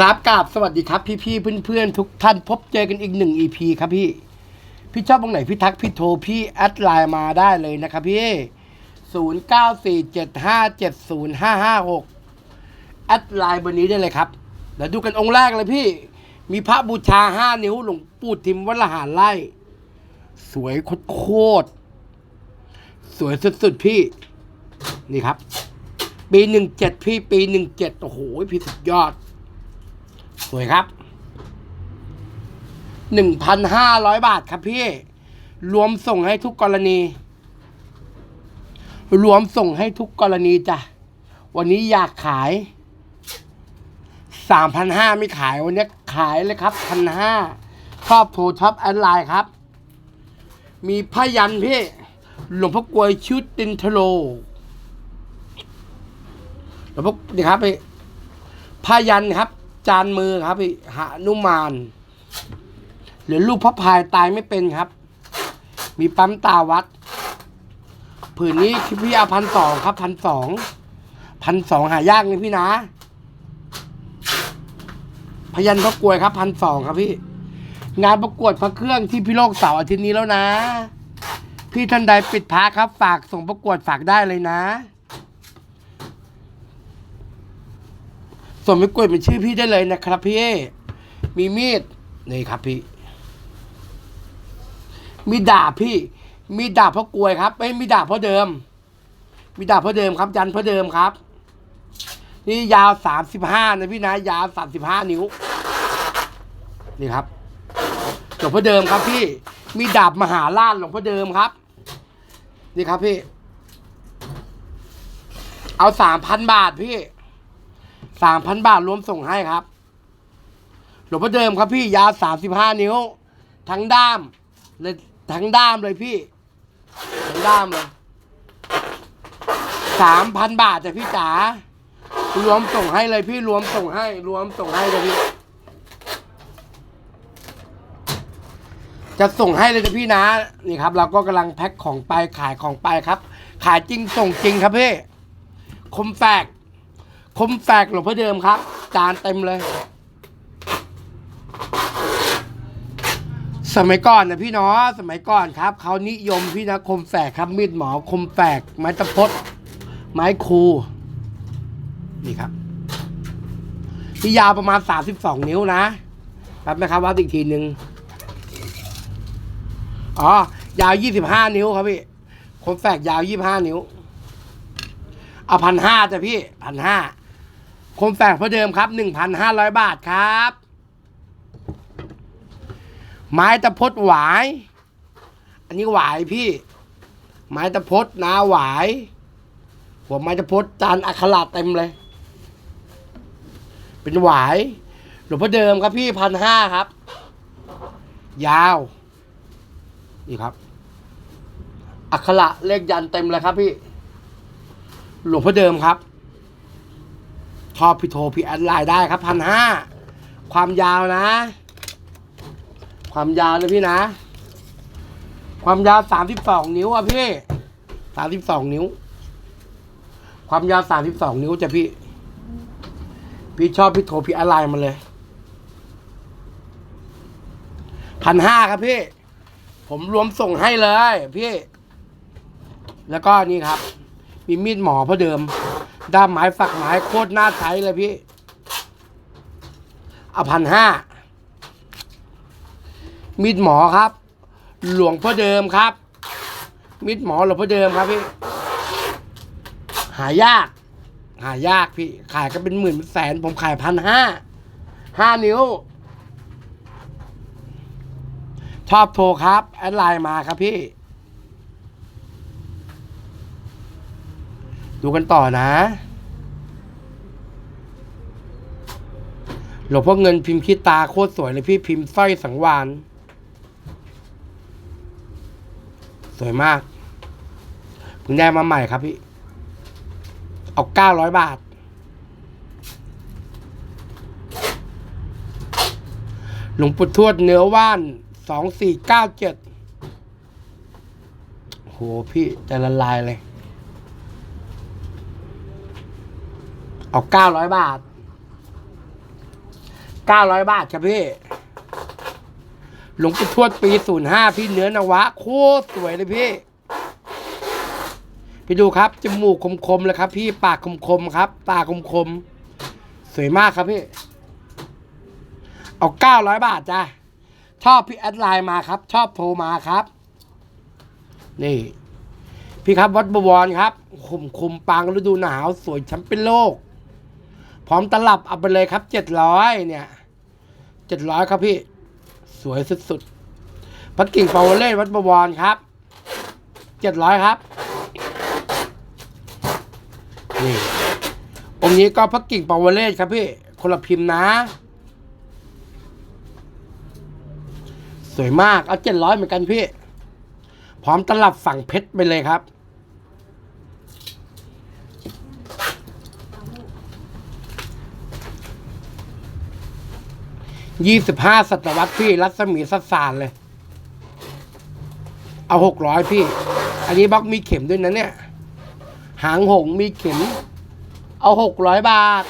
ครับกราบสวัสดีครับพี่ๆเพื่อนๆทุกท่านพบเจอกันอีกหนึ่ง EP ครับพี่ พี่ชอบตรงไหนพี่ทักพี่โทรพี่แอดไลน์มาได้เลยนะครับพี่ศูนย์เก้าสี่เจ็ดห้าเจ็ดศูนย์ห้าห้าหกแอดไลน์เบอร์นี้ได้เลยครับ เดี๋ยวดูกันองค์แรกเลยพี่ มีพระบูชาห้านิ้วหลวงปู่ทิมวัดละหารไล่ สวยโคตรสวยสุดๆพี่ นี่ครับ ปีหนึ่งเจ็ดพี่ปีหนึ่งเจ็ดโอ้โหพี่สุดยอด สวยครับหนึ่งพันห้าร้อยบาทครับพี่ รวมส่งให้ทุกกรณี รวมส่งให้ทุกกรณีจ้ะ วันนี้อยากขายสามพันห้าไม่ขายวันนี้ขายเลยครับพันห้าชอบโทรชอบแอดไลน์ครับ มีพยันพี่ หลวงพ่อกวยชุดตินทโลหลวงพ่อนี่ครับพี่พยันครับ จานมือครับพี่หนุมาน หรือลูกพระพายตายไม่เป็นครับ มีปั๊มตาวัด ผืนนี้คือพี่เอาพันสองครับพันสองพันสองหายากเลยพี่นะ พยันพระกวยครับพันสองครับพี่ งานประกวดพระเครื่องที่พี่โลกเสาร์อาทิตย์นี้แล้วนะ พี่ท่านใดปิดพระครับ ฝากส่งประกวดฝากได้เลยนะ ส่วนไม่กล้วยเป็นชื่อพี่ได้เลยนะครับพี่มีมีดนี่ครับพี่ มีดาบพี่ มีดาบเพ่อกลวยครับไม่มีดาบเพ่อเดิม มีดาบเพ่อเดิมครับ ยันเพ่อเดิมครับ นี่ยาวสามสิบห้านะพี่นะ ยาวสามสิบห้านิ้ว นี่ครับหลวงพ่อเดิมครับพี่ มีดาบมหาราชหลวงพ่อเดิมครับ นี่ครับพี่ เอาสามพันบาทพี่ สามพันบาทรวมส่งให้ครับ หลวงพ่อเดิมครับพี่ยาวสามสิบห้านิ้ว ทั้งด้ามเลยทั้งด้ามเลยพี่ทั้งด้ามเลยสามพันบาทจ้ะพี่จ๋ารวมส่งให้เลยพี่รวมส่งให้ รวมส่งให้เลยพี่ จะส่งให้เลยนะพี่นะ นี่ครับ เราก็กำลังแพ็คของไปขายของไปครับ ขายจริงส่งจริงครับพี่ คมแฝก คมแฝกหลวงพ่อเดิมครับ จานเต็มเลย สมัยก่อนนะพี่เนาะสมัยก่อนครับเขานิยมพี่นะคมแฝกครับมีดหมอคมแฝกไม้ตะพดไม้คูนี่ครับที่ยาวประมาณสามสิบสองนิ้วนะแป๊บนะครับวัดอีกทีหนึ่งอ๋อ ยาวยี่สิบห้านิ้วครับพี่คมแฝกยาวยี่บห้านิ้ว เอาพันห้าจ้ะพี่พันห้า คมแฝกเพื่อเดิมครับหนึ่งพันห้าร้อยบาทครับ ไม้ตะพดหวาย อันนี้หวายพี่ ไม้ตะพดนาหวาย หัวไม้ตะพดจานอัคราเต็มเลย เป็นหวาย หลวงพ่อเดิมครับพี่พันห้าครับ ยาวนี่ครับ อัคระเลขยันเต็มเลยครับพี่ หลวงพ่อเดิมครับ ชอบพี่โทรพี่แอดไลน์ได้ครับพันห้าความยาวนะ ความยาวนะพี่นะ ความยาวสามสิบสองนิ้วอะพี่สามสิบสองนิ้ว ความยาวสามสิบสองนิ้วจะพี่ พี่ชอบพี่โทรพี่แอดไลน์มาเลยพันห้าครับพี่ ผมรวมส่งให้เลย พี่ แล้วก็นี่ครับ มีมีดหมอเพราะเดิม ด้ามไม้ฝักไม้โคตรน่าใช้เลยพี่เอาพันห้ามีดหมอครับ หลวงพ่อเดิมครับ มีดหมอหลวงพ่อเดิมครับพี่ หายาก หายากพี่ ขายก็เป็นหมื่นเป็นแสน ผมขายพันห้าห้านิ้ว ชอบโทรครับ แอดไลน์มาครับพี่ ดูกันต่อนะ หลวงพ่อเงินพิมพ์คิดตาโคตรสวยเลยพี่พิมพ์สร้อยสังวาน สวยมากเพิ่งได้มาใหม่ครับพี่ เอาเก้าร้อยบาท หลวงปู่ทวดเนื้อว่านสองสี่เก้าเจ็ดโหพี่จะละลายเลย เอาเก้าร้อยบาทเก้าร้อยบาทครับพี่ หลวงปู่ทวดปีศูนย์ห้าพี่เนื้อนวะ โคตรสวยเลยพี่ พี่ดูครับ จมูกคมๆเลยครับ พี่ปากคมๆครับ ตาคมๆสวยมากครับพี่ เอาเก้าร้อยบาทจ้ะชอบพี่แอดไลน์มาครับ ชอบโทรมาครับ นี่ พี่ครับวัดบวรครับคมคมปังฤดูหนาว สวยช้ำเป็นโลก พร้อมตลับเอาไปเลยครับเจ็ดร้อยเนี่ยเจ็ดร้อยครับพี่ สวยสุดๆพระกิ่งปาวเล่วัดบวรครับเจ็ดร้อยครับนี่องค์นี้ก็พระกิ่งปาวเล่ครับพี่ คนละพิมพ์นะ สวยมากเอาเจ็ดร้อยเหมือนกันพี่ พร้อมตลับฝั่งเพชรไปเลยครับ ยี่สิบห้าศตวรรษพี่ รัศมีสัสานเลย เอาหกร้อยพี่ อันนี้บล็อกมีเข็มด้วยนะเนี่ย หางหงมีเข็ม เอาหกร้อยบาท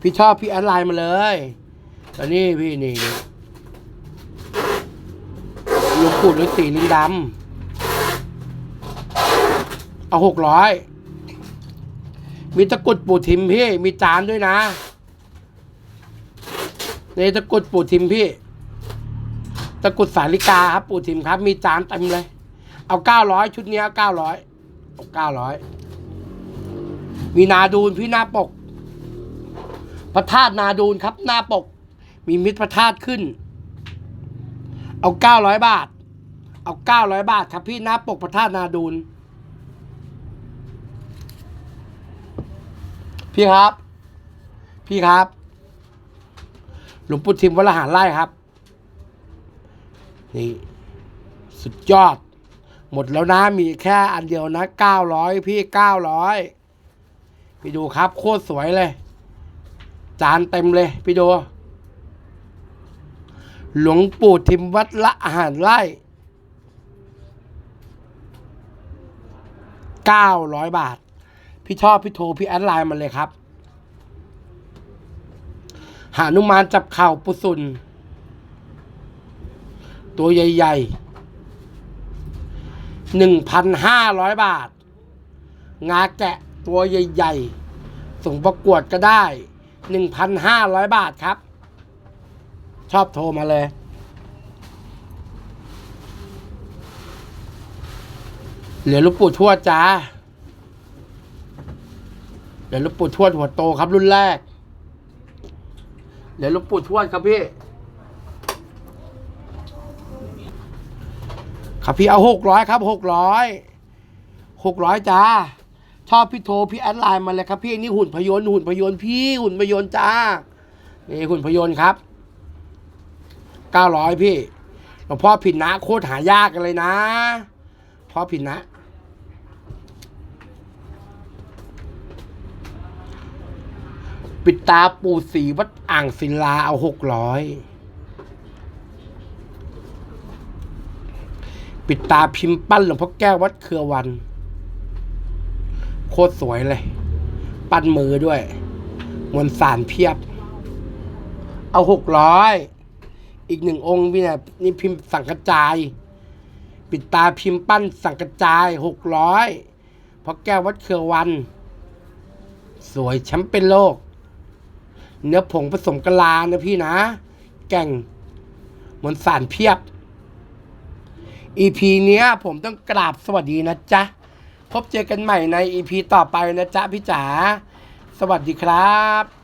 พี่ชอบพี่แอดไลน์มาเลยแล้วนี่พี่นี่นี่หลวงปู่ฤาษีลิงดำเอาหกร้อยมีตะกุดปูทิมพี่ มีจานด้วยนะ นตะกรุดปู่ทิมพี่ ตะกรุดสาลิกาครับ ปู่ทิมครับ มีจานเต็มเลย เอาเก้าร้อยชุดนี้เก้าร้อยเอาเก้าร้อยมีนาดูนพี่หน้าปก พระธาตุนาดูนครับ หน้าปก มีมิตรพระธาตุขึ้น เอาเก้าร้อยบาท เอาเก้าร้อยบาท ครับพี่หน้าปกพระธาตุนาดูนพี่ครับ พี่ครับ หลวงปู่ทิมวรหารไล่ครับ นี่ สุดยอด หมดแล้วนะ มีแค่อันเดียวนะเก้าร้อยพี่เก้าร้อยพี่ดูครับ โคตรสวยเลย จานเต็มเลย พี่ดู หลวงปู่ทิมวัดละอาหารไล่เก้าร้อยบาท พี่ชอบพี่โทรพี่แอดไลน์มาเลยครับ หานุมานจับเข่าปุสุน ตัวใหญ่ๆหนึ่งพันห้าร้อยบาท งาแกะตัวใหญ่ๆ ส่งประกวดก็ได้หนึ่งพันห้าร้อยบาทครับ ชอบโทรมาเลยเหลือลูกปู่ทวดจ้าเดี๋ยวหลูกปู่ทวดหัวโตครับรุ่นแรก เดี๋ยวหลูกปู่ทวดครับพี่ ครับพี่เอาหกร้อยครับหกร้อยหกร้อยจ้าชอบพี่โทรพี่แอดไลน์มาเลยครับพี่นี่หุ่นพยนต์หุ่นพยนต์พี่หุ่นพยนต์จ้านี่หุ่นพยนต์ครับเก้าร้อยพี่หลวงพ่อผิดนะโคตรหายากกันเลยนะพ่อผิดนะ ปิดตาปู่สีวัดอ่างศิลาเอาหกร้อยปิดตาพิมพ์ปั้นหลวงพ่อแก้ววัดเครือวัน โคตรสวยเลย ปั้นมือด้วย มวลสารเพียบ เอาหกร้อยอีกหนึ่งองค์พี่นี่นี่พิมพ์สังกระจาย ปิดตาพิมพ์ปั้นสังกระจายหกร้อยพราะแก้ววัดเครือวัน สวยแชมป์เป็นโลก เนื้อผงผสมกะลานะพี่นะ แก่งมวลสารเพียบ EP เนี้ยผมต้องกราบสวัสดีนะจ๊ะ พบเจอกันใหม่ใน EP ต่อไปนะจ๊ะพี่จ๋า สวัสดีครับ